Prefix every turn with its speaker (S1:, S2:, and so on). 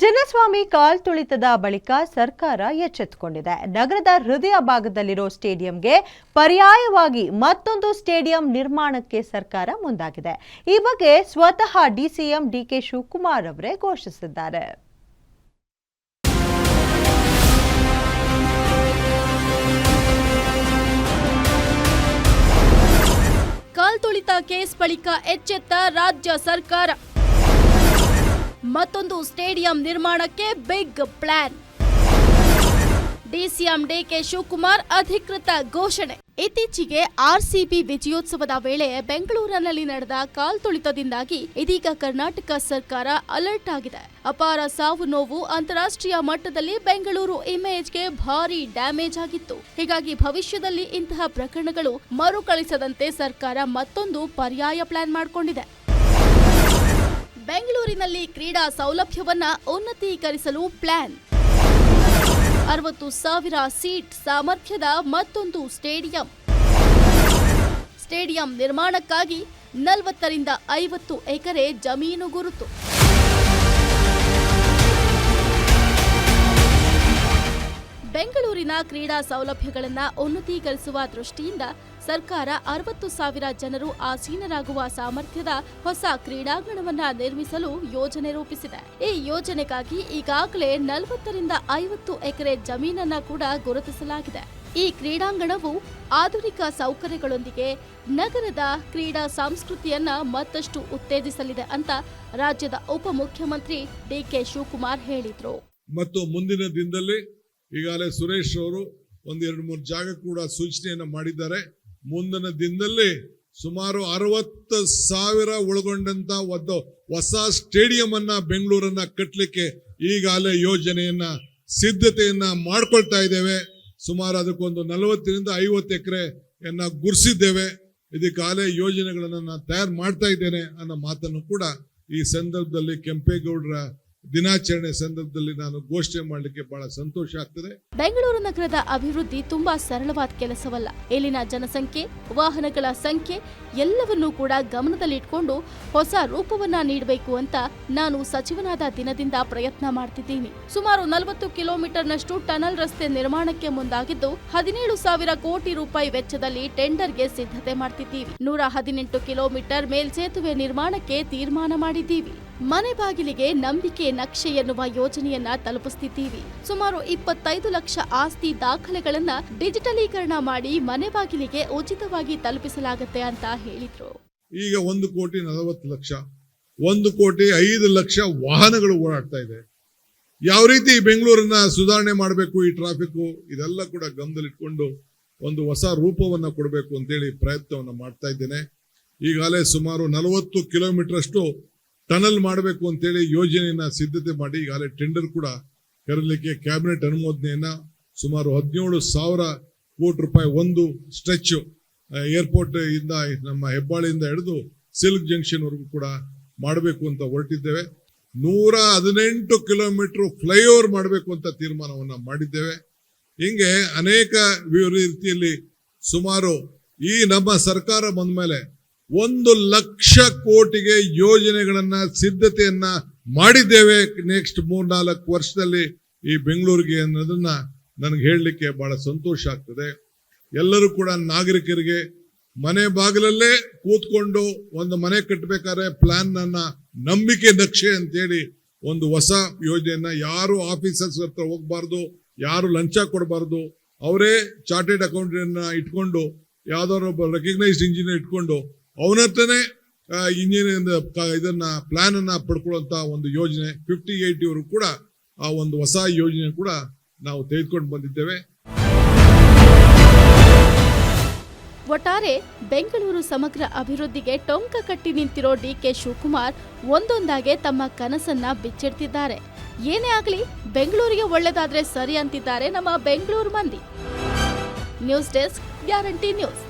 S1: ಚಿನ್ನಸ್ವಾಮಿ ಕಾಲ್ ತುಳಿತದ ಬಳಿಕ ಸರ್ಕಾರ ಎಚ್ಚೆತ್ತುಕೊಂಡಿದೆ. ನಗರದ ಹೃದಯ ಭಾಗದಲ್ಲಿರೋ ಸ್ಟೇಡಿಯಂಗೆ ಪರ್ಯಾಯವಾಗಿ ಮತ್ತೊಂದು ಸ್ಟೇಡಿಯಂ ನಿರ್ಮಾಣಕ್ಕೆ ಸರ್ಕಾರ ಮುಂದಾಗಿದೆ. ಈ ಬಗ್ಗೆ ಸ್ವತಃ ಡಿಸಿಎಂ ಡಿಕೆ ಶಿವಕುಮಾರ್ ಅವರೇ ಘೋಷಿಸಿದ್ದಾರೆ.
S2: ಕಾಲ್ತುಳಿತ ಕೇಸ್ ಬಳಿಕ ಎಚ್ಚೆತ್ತ ರಾಜ್ಯ ಸರ್ಕಾರ. ಮತ್ತೊಂದು ಸ್ಟೇಡಿಯಂ ನಿರ್ಮಾಣಕ್ಕೆ big plan. DCM DK Shivakumar ಅಧಿಕೃತ ಘೋಷಣೆ. ಇತ್ತೀಚೆಗೆ ಆರ್ಸಿಬಿ ವಿಜಯೋತ್ಸವದ ವೇಳೆ ಬೆಂಗಳೂರಿನಲ್ಲಿ ನಡೆದ ಕಾಲ್ತುಳಿತದಿಂದಾಗಿ ಇದೀಗ ಕರ್ನಾಟಕ ಸರ್ಕಾರ ಅಲರ್ಟ್ ಆಗಿದೆ. ಅಪಾರ ಸಾವು ನೋವು ಅಂತಾರಾಷ್ಟ್ರೀಯ ಮಟ್ಟದಲ್ಲಿ ಬೆಂಗಳೂರು ಇಮೇಜ್ಗೆ ಭಾರಿ ಡ್ಯಾಮೇಜ್ ಆಗಿತ್ತು. ಹೀಗಾಗಿ ಭವಿಷ್ಯದಲ್ಲಿ ಇಂತಹ ಪ್ರಕರಣಗಳು ಮರುಕಳಿಸದಂತೆ ಸರ್ಕಾರ ಮತ್ತೊಂದು ಪರ್ಯಾಯ ಪ್ಲಾನ್ ಮಾಡಿಕೊಂಡಿದೆ. ಬೆಂಗಳೂರಿನಲ್ಲಿ ಕ್ರೀಡಾ ಸೌಲಭ್ಯವನ್ನ ಉನ್ನತೀಕರಿಸಲು ಪ್ಲಾನ್. ಅರವತ್ತು ಸಾವಿರ ಸೀಟ್ ಸಾಮರ್ಥ್ಯದ ಮತ್ತೊಂದು ಸ್ಟೇಡಿಯಂ. ಸ್ಟೇಡಿಯಂ ನಿರ್ಮಾಣಕ್ಕಾಗಿ ನಲವತ್ತರಿಂದ ಐವತ್ತು ಎಕರೆ ಜಮೀನು ಗುರುತು. ಬೆಂಗಳೂರಿನ ಕ್ರೀಡಾ ಸೌಲಭ್ಯಗಳನ್ನು ಉನ್ನತೀಕರಿಸುವ ದೃಷ್ಟಿಯಿಂದ ಸರ್ಕಾರ ಅರವತ್ತು ಸಾವಿರ ಜನರು ಆಸೀನರಾಗುವ ಸಾಮರ್ಥ್ಯದ ಹೊಸ ಕ್ರೀಡಾಂಗಣವನ್ನ ನಿರ್ಮಿಸಲು ಯೋಜನೆ ರೂಪಿಸಿದೆ. ಈ ಯೋಜನೆಗಾಗಿ ಈಗಾಗಲೇ ನಲವತ್ತರಿಂದ ಐವತ್ತು ಎಕರೆ ಜಮೀನನ್ನ ಕೂಡ ಗುರುತಿಸಲಾಗಿದೆ. ಈ ಕ್ರೀಡಾಂಗಣವು ಆಧುನಿಕ ಸೌಕರ್ಯಗಳೊಂದಿಗೆ ನಗರದ ಕ್ರೀಡಾ ಸಂಸ್ಕೃತಿಯನ್ನ ಮತ್ತಷ್ಟು ಉತ್ತೇಜಿಸಲಿದೆ ಅಂತ ರಾಜ್ಯದ ಉಪಮುಖ್ಯಮಂತ್ರಿ ಡಿಕೆ ಶಿವಕುಮಾರ್ ಹೇಳಿದ್ರು.
S3: ಮತ್ತು ಮುಂದಿನ ದಿನದಲ್ಲಿ ಈಗಾಗಲೇ ಸುರೇಶ್ ಅವರು ಒಂದೆರಡು ಮೂರು ಜಾಗ ಕೂಡ ಸೂಚನೆಯನ್ನು ಮಾಡಿದ್ದಾರೆ. ಮುಂದಿನ ದಿನದಲ್ಲಿ ಸುಮಾರು ಅರವತ್ತು ಸಾವಿರ ಒಳಗೊಂಡಂತ ಒಂದು ಹೊಸ ಸ್ಟೇಡಿಯಂ ಅನ್ನ ಬೆಂಗಳೂರನ್ನ ಕಟ್ಟಲಿಕ್ಕೆ ಈಗಾಗಲೇ ಯೋಜನೆಯನ್ನ, ಸಿದ್ಧತೆಯನ್ನ ಮಾಡ್ಕೊಳ್ತಾ ಇದ್ದೇವೆ. ಸುಮಾರು ಅದಕ್ಕೊಂದು ನಲವತ್ತರಿಂದ ಐವತ್ತು ಎಕರೆಯನ್ನ ಗುರ್ಸಿದ್ದೇವೆ. ಇದಕ್ಕಾಗಲೇ ಯೋಜನೆಗಳನ್ನ ನಾನು ತಯಾರು ಮಾಡ್ತಾ ಇದ್ದೇನೆ ಅನ್ನೋ ಮಾತನ್ನು ಕೂಡ ಈ ಸಂದರ್ಭದಲ್ಲಿ ಕೆಂಪೇಗೌಡರ ದಿನಾಚರಣೆ ಸಂದರ್ಭದಲ್ಲಿ ನಾನು ಘೋಷಣೆ ಮಾಡಲಿಕ್ಕೆ ಬಹಳ ಸಂತೋಷ ಆಗ್ತದೆ.
S2: ಬೆಂಗಳೂರು ನಗರದ ಅಭಿವೃದ್ಧಿ ತುಂಬಾ ಸರಳವಾದ ಕೆಲಸವಲ್ಲ. ಇಲ್ಲಿನ ಜನಸಂಖ್ಯೆ, ವಾಹನಗಳ ಸಂಖ್ಯೆ ಎಲ್ಲವನ್ನೂ ಕೂಡ ಗಮನದಲ್ಲಿಟ್ಕೊಂಡು ಹೊಸ ರೂಪವನ್ನ ನೀಡಬೇಕು ಅಂತ ನಾನು ಸಚಿವನಾದ ದಿನದಿಂದ ಪ್ರಯತ್ನ ಮಾಡ್ತಿದ್ದೀನಿ. ಸುಮಾರು ನಲವತ್ತು ಕಿಲೋಮೀಟರ್ನಷ್ಟು ಟನಲ್ ರಸ್ತೆ ನಿರ್ಮಾಣಕ್ಕೆ ಮುಂದಾಗಿದ್ದು, ಹದಿನೇಳು ಸಾವಿರ ಕೋಟಿ ರೂಪಾಯಿ ವೆಚ್ಚದಲ್ಲಿ ಟೆಂಡರ್ಗೆ ಸಿದ್ಧತೆ ಮಾಡ್ತಿದ್ದೀವಿ. ನೂರ ಹದಿನೆಂಟು ಕಿಲೋಮೀಟರ್ ಮೇಲ್ಸೇತುವೆ ನಿರ್ಮಾಣಕ್ಕೆ ತೀರ್ಮಾನ ಮಾಡಿದ್ದೀವಿ. ಮನೆ ಬಾಗಿಲಿಗೆ ನಂಬಿಕೆ ನಕ್ಷೆ ಎನ್ನುವ ಯೋಜನೆಯನ್ನ ತಲುಪಿಸ್ತಿದ್ದೀವಿ. ಸುಮಾರು ಇಪ್ಪತ್ತೈದು ಲಕ್ಷ ಆಸ್ತಿ ದಾಖಲೆಗಳನ್ನ ಡಿಜಿಟಲೀಕರಣ ಮಾಡಿ ಮನೆ ಬಾಗಿಲಿಗೆ ಉಚಿತವಾಗಿ ತಲುಪಿಸಲಾಗುತ್ತೆ ಅಂತ ಹೇಳಿದ್ರು.
S3: ಈಗ ಒಂದು ಕೋಟಿ ನಲವತ್ತು ಲಕ್ಷ, ಒಂದು ಕೋಟಿ ಐದು ಲಕ್ಷ ವಾಹನಗಳು ಓಡಾಡ್ತಾ ಇದೆ. ಯಾವ ರೀತಿ ಬೆಂಗಳೂರನ್ನ ಸುಧಾರಣೆ ಮಾಡಬೇಕು ಈ ಟ್ರಾಫಿಕ್ ಇದೆಲ್ಲ ಕೂಡ ಗಮನದಲ್ಲಿಟ್ಕೊಂಡು ಒಂದು ಹೊಸ ರೂಪವನ್ನ ಕೊಡಬೇಕು ಅಂತೇಳಿ ಪ್ರಯತ್ನವನ್ನ ಮಾಡ್ತಾ ಇದ್ದೇನೆ. ಈಗಾಗಲೇ ಸುಮಾರು ನಲವತ್ತು ಕಿಲೋಮೀಟರ್ ಅಷ್ಟು ಟನಲ್ ಮಾಡಬೇಕು ಅಂತೇಳಿ ಯೋಜನೆಯನ್ನ ಸಿದ್ಧತೆ ಮಾಡಿ ಈಗಾಗಲೇ ಟೆಂಡರ್ ಕೂಡ ಕರೀಲಿಕ್ಕೆ ಕ್ಯಾಬಿನೆಟ್ ಅನುಮೋದನೆಯನ್ನ ಸುಮಾರು ಹದಿನೇಳು ಸಾವಿರ ಕೋಟಿ ರೂಪಾಯಿ ಒಂದು ಸ್ಟ್ರೆಚ್ ಏರ್ಪೋರ್ಟ್ ಇಂದ ನಮ್ಮ ಹೆಬ್ಬಾಳಿಯಿಂದ ಹಿಡಿದು ಸಿಲ್ಕ್ ಜಂಕ್ಷನ್ ವರೆಗೂ ಕೂಡ ಮಾಡಬೇಕು ಅಂತ ಹೊರಟಿದ್ದೇವೆ. ನೂರ ಹದಿನೆಂಟು ಕಿಲೋಮೀಟರ್ ಫ್ಲೈಓವರ್ ಮಾಡಬೇಕು ಅಂತ ತೀರ್ಮಾನವನ್ನು ಮಾಡಿದ್ದೇವೆ. ಹಿಂಗೆ ಅನೇಕ ರೀತಿಯಲ್ಲಿ ಸುಮಾರು ಈ ನಮ್ಮ ಸರ್ಕಾರ ಬಂದ ಮೇಲೆ ಒಂದು ಲಕ್ಷ ಕೋಟಿಗೆ ಯೋಜನೆಗಳನ್ನ, ಸಿದ್ಧತೆಯನ್ನ ಮಾಡಿದ್ದೇವೆ ನೆಕ್ಸ್ಟ್ ಮೂರ್ನಾಲ್ಕು ವರ್ಷದಲ್ಲಿ ಈ ಬೆಂಗಳೂರಿಗೆ ಅನ್ನೋದನ್ನ ನನಗೆ ಹೇಳಲಿಕ್ಕೆ ಬಹಳ ಸಂತೋಷ ಆಗ್ತದೆ. ಎಲ್ಲರೂ ಕೂಡ ನಾಗರಿಕರಿಗೆ ಮನೆ ಬಾಗಿಲಲ್ಲೇ ಕೂತ್ಕೊಂಡು ಒಂದು ಮನೆ ಕಟ್ಟಬೇಕಾದ್ರೆ ಪ್ಲಾನ್ ನನ್ನ ನಂಬಿಕೆ ನಕ್ಷೆ ಅಂತೇಳಿ ಒಂದು ಹೊಸ ಯೋಜನೆಯನ್ನ ಯಾರು ಆಫೀಸರ್ಸ್ ಹತ್ರ ಹೋಗ್ಬಾರ್ದು, ಯಾರು ಲಂಚ ಕೊಡಬಾರ್ದು, ಅವರೇ ಚಾರ್ಟೆಡ್ ಅಕೌಂಟೆಂಟ್ ಇಟ್ಕೊಂಡು, ಯಾವ್ದಾದ್ರು ಒಬ್ಬ ರೆಕಗ್ನೈಸ್ಡ್ ಇಂಜಿನಿಯರ್ ಇಟ್ಕೊಂಡು ಅವನ ಹತ್ರನೇ ಇಂಜಿನಿಯರಿಂಗ್ ಇದನ್ನ ಪ್ಲಾನ್ ಅನ್ನ ಪಡ್ಕೊಳ್ಳುವಂತ ಒಂದು ಯೋಜನೆ, ಫಿಫ್ಟಿ ಏಯ್ಟಿವರು ಕೂಡ ಆ ಒಂದು ಹೊಸ ಯೋಜನೆ ಕೂಡ ನಾವು ತೆಗೆದುಕೊಂಡು ಬಂದಿದ್ದೇವೆ.
S2: ಒಟ್ಟಾರೆ ಬೆಂಗಳೂರು ಸಮಗ್ರ ಅಭಿವೃದ್ಧಿಗೆ ಟೊಂಕ ಕಟ್ಟಿ ನಿಂತಿರೋ ಡಿ ಕೆ ಶಿವಕುಮಾರ್ ಒಂದೊಂದಾಗೆ ತಮ್ಮ ಕನಸನ್ನ ಬಿಚ್ಚಿಡ್ತಿದ್ದಾರೆ. ಏನೇ ಆಗಲಿ, ಬೆಂಗಳೂರಿಗೆ ಒಳ್ಳೆದಾದ್ರೆ ಸರಿ ಅಂತಿದ್ದಾರೆ ನಮ್ಮ ಬೆಂಗಳೂರು ಮಂದಿ. News desk, guarantee news.